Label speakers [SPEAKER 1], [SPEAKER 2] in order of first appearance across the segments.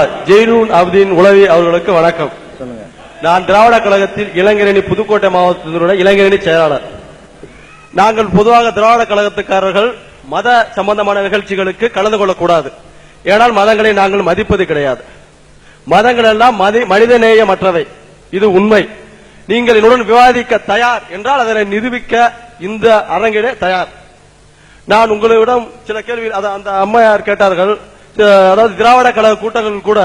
[SPEAKER 1] ஜெயினூன் அப்தீன் உளவி அவர்களுக்கு வணக்கம்.
[SPEAKER 2] சொல்லுங்க.
[SPEAKER 1] நான் திராவிட கழகத்தில் இளைஞரணி புதுக்கோட்டை மாவட்டத்தினுடைய இளைஞரணி செயலாளர். நாங்கள் பொதுவாக திராவிட கழகத்துக்காரர்கள் மத சம்பந்தமான நிகழ்ச்சிகளுக்கு கலந்து கொள்ளக்கூடாது. ஏனால் மதங்களை நாங்கள் மதிப்பது கிடையாது. மதங்கள் எல்லாம் மதி- மனிதநேயமற்றவை இது உண்மை. நீங்கள் என்னுடன் விவாதிக்க தயார் என்றால் அதனை நிரூபிக்க இந்த அரங்கிலே தயார். நான் உங்களிடம் சில கேள்வி அந்த அம்மையார் கேட்டார்கள். அதாவது திராவிட கழக கூட்டங்கள் கூட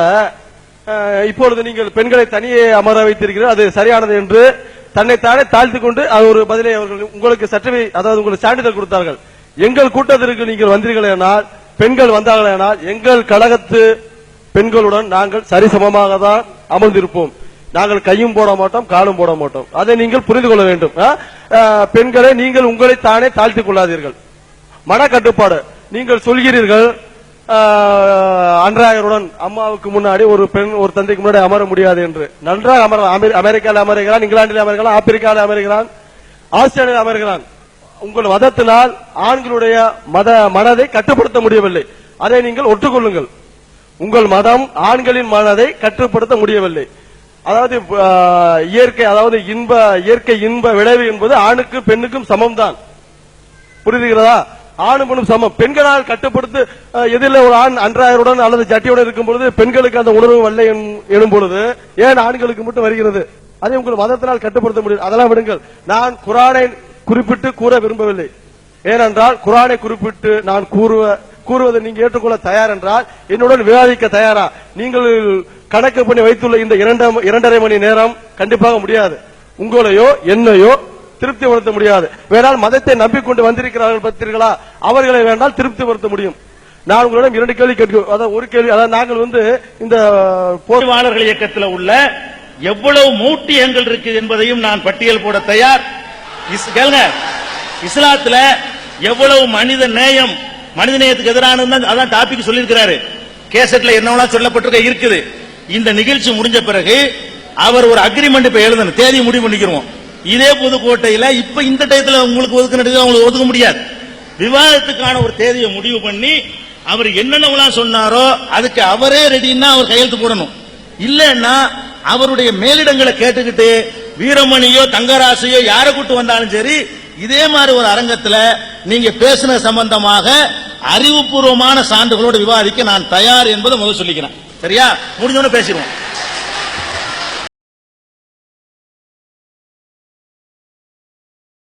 [SPEAKER 1] இப்பொழுது நீங்கள் பெண்களை தனியே அமர வைத்திருக்கிறீர்கள். அது சரியானது என்று தன்னைத்தானே தாழ்த்தி கொண்டு அது ஒரு பதிலை அவர்கள் உங்களுக்கு சற்றவை அதாவது உங்களுக்கு சான்றிதழ் கொடுத்தார்கள். எங்கள் கூட்டத்திற்கு நீங்கள் வந்தீர்களேனால் பெண்கள் வந்தார்களேனால் எங்கள் கழகத்து பெண்களுடன் நாங்கள் சரிசமமாக தான் அமர்ந்திருப்போம். நாங்கள் கையும் போட மாட்டோம் காலும் போட மாட்டோம். அதை நீங்கள் புரிந்து கொள்ள வேண்டும். பெண்களை நீங்கள் உங்களை தானே தாழ்த்திக் கொள்ளாதீர்கள். மனக்கட்டுப்பாடு. நீங்கள் சொல்கிறீர்கள் அன்றாயருடன் அம்மாவுக்கு முன்னாடி ஒரு பெண் ஒரு தந்தைக்கு முன்னாடி அமர முடியாது என்று. நன்றாக அமர அமெரிக்காவில் அமருகிறான் இங்கிலாந்தில் அமருகிறான் ஆப்பிரிக்காவில் அமருகிறான் ஆஸ்திரேலியாவில் அமருகிறான். உங்கள் மதத்தினால் ஆண்களுடைய மத மனதை கட்டுப்படுத்த முடியவில்லை. அதை நீங்கள் ஒட்டுக்கொள்ளுங்கள் உங்கள் மதம் ஆண்களின் மனதை கட்டுப்படுத்த முடியவில்லை. அதாவது இயற்கை அதாவது இன்ப இயற்கை இன்ப விளைவு என்பது ஆணுக்கும் பெண்ணுக்கும் சமம்தான். புரிதுகிறதா ஆணும் பெண்ணும் சமம். பெண்களால் கட்டுப்படுத்து எதிரில் ஒரு ஆண் அன்றாயருடன் அல்லது ஜட்டியுடன் இருக்கும் பொழுது பெண்களுக்கு அந்த உணர்வு வரலை என்- எனும் பொழுது ஏன் ஆண்களுக்கு மட்டும் வருகிறது? அதை உங்கள் மதத்தினால் கட்டுப்படுத்த முடியும். அதெல்லாம் விடுங்கள். நான் குரானை குறிப்பிட்டு கூற விரும்பவில்லை. ஏனென்றால் குரானை குறிப்பிட்டு நான் கூறுவ கூறுவதை நீங்க ஏற்றுக்கொள்ள தயார் என்றால் என்னுடன் விவாதிக்க தயாரா? நீங்கள் கணக்கு பண்ணி வைத்துள்ள இந்த இரண்டரை மணி நேரம் கண்டிப்பாக முடியாது. உங்களையோ என்னையோ திருப்திப்படுத்த முடியாது. வேணால் மதத்தை நம்பிக்கொண்டு வந்திருக்கிறார்கள் பார்த்தீர்களா அவர்களை வேண்டால் திருப்திப்படுத்த முடியும். நான் உங்களிடம் இரண்டு கேள்வி கேட்கிறோம் அதாவது ஒரு கேள்வி. அதாவது நாங்கள் வந்து இந்த போர்
[SPEAKER 3] போர்வாளர்கள் இயக்கத்தில் உள்ள எவ்வளவு மூட்டியங்கள் இருக்கு என்பதையும் நான் பட்டியல் போட தயார். இஸ்- கேளுங்க. இஸ்லாத்துல எவ்வளவு மனித நேயம் மனித நேயத்துக்கு எதிரானது அதான் டாபிக் சொல்லியிருக்கிறாரு. கேசட்ல என்னவெல்லாம் சொல்லப்பட்டிருக்க இருக்குது. இந்த நிகழ்ச்சி முடிஞ்ச பிறகு அவர் ஒரு அக்ரிமெண்ட் இப்ப எழுதணும். தேதி முடிவு பண்ணிக்கிறோம் இதே புதுக்கோட்டையில இப்ப இந்த டயத்துல உங்களுக்கு ஒதுக்கினது அவங்களுக்கு ஒதுக்க முடியாது. விவாதத்துக்கான ஒரு தேதியை முடிவு பண்ணி அவர் என்னென்னலாம் சொன்னாரோ அதுக்கு அவரே ரெடின்னா அவர் கையெழுத்து போடணும். இல்லைன்னா அவருடைய மேலிடங்களை கேட்டுக்கிட்டு வீரமணியோ தங்கராசையோ யாரை கூட்டு வந்தாலும் சரி இதே மாதிரி ஒரு அரங்கத்துல நீங்க பேசின சம்பந்தமாக அறிவுபூர்வமான சான்றுகளோடு விவாதிக்க நான் தயார் என்பதை முதல் சொல்லிக்கிறேன். சரியா? முடிஞ்சோன்னு பேசிடுவோம்.